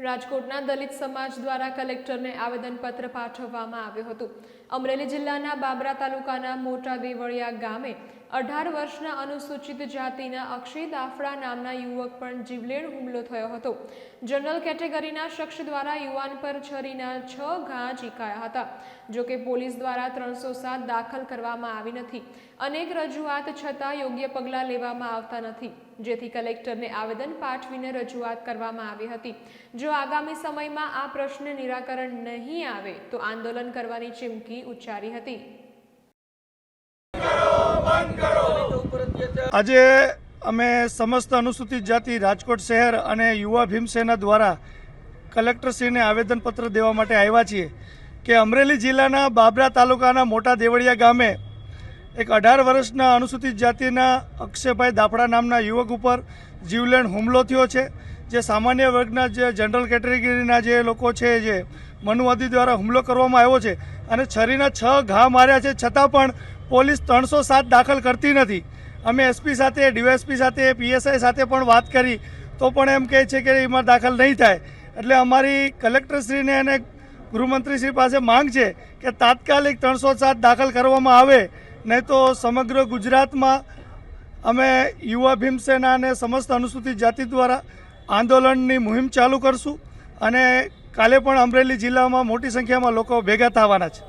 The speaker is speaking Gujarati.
રાજકોટના દલિત સમાજ દ્વારા કલેક્ટરને આવેદનપત્ર પાઠવવામાં આવ્યું હતું. અમરેલી જિલ્લાના બાબરા તાલુકાના મોટા દેવળિયા ગામે અઢાર વર્ષના અનુસૂચિત જાતિના અક્ષય દાફડા નામના યુવક પણ જીવલેણ હુમલો થયો હતો. જનરલ કેટેગરીના શખ્સ દ્વારા યુવાન પર છરીના છ ઘા ચીકાયા હતા જોકે પોલીસ દ્વારા ત્રણસો સાત દાખલ કરવામાં આવી નથી. અનેક રજૂઆત છતાં યોગ્ય પગલાં લેવામાં આવતા નથી. જેથી કલેક્ટરને આવેદન પાઠવીને રજૂઆત કરવામાં આવી હતી. જો આગામી સમયમાં આ પ્રશ્ન નિરાકરણ નહીં આવે, તો આંદોલન કરવાની ચીમકી ઉચ્ચારી હતી. આજે અમે સમસ્ત અનુસૂચિત જાતિ, રાજકોટ શહેર અને યુવા ભીમસેના દ્વારા કલેક્ટરશ્રીને આવેદનપત્ર દેવા માટે આવ્યા છીએ કે અમરેલી જિલ્લાના બાબરા તાલુકાના મોટા દેવળિયા ગામે એક અઢાર વર્ષના અનુસૂચિત જાતિના અક્ષયભાઈ દાફડા નામના યુવક ઉપર જીવલેણ હુમલો થયો છે, જે સામાન્ય વર્ગના જે જનરલ કેટેગરીના જે લોકો છે, જે મનુવાદી દ્વારા હુમલો કરવામાં આવ્યો છે અને છરીના છ ઘા માર્યા છે. છતાં પણ પોલીસ ત્રણસો સાત દાખલ કરતી નથી. અમે એસપી સાથે ડીવાયએસપી સાથે પીએસઆઈ સાથે પણ વાત કરી, તો પણ એમ કહે છે કે એમાં દાખલ નહીં થાય. એટલે અમારી કલેક્ટરશ્રીને અને ગૃહમંત્રીશ્રી પાસે માંગ છે કે તાત્કાલિક ત્રણસો સાત દાખલ કરવામાં આવે, નહીં તો સમગ્ર ગુજરાતમાં અમે યુવા ભીમસેના અને સમસ્ત અનુસૂચિત જાતિ દ્વારા આંદોલનની મુહિમ ચાલુ કરશું અને કાલે પણ અમરેલી જિલ્લામાં મોટી સંખ્યામાં લોકો ભેગા થવાના છે.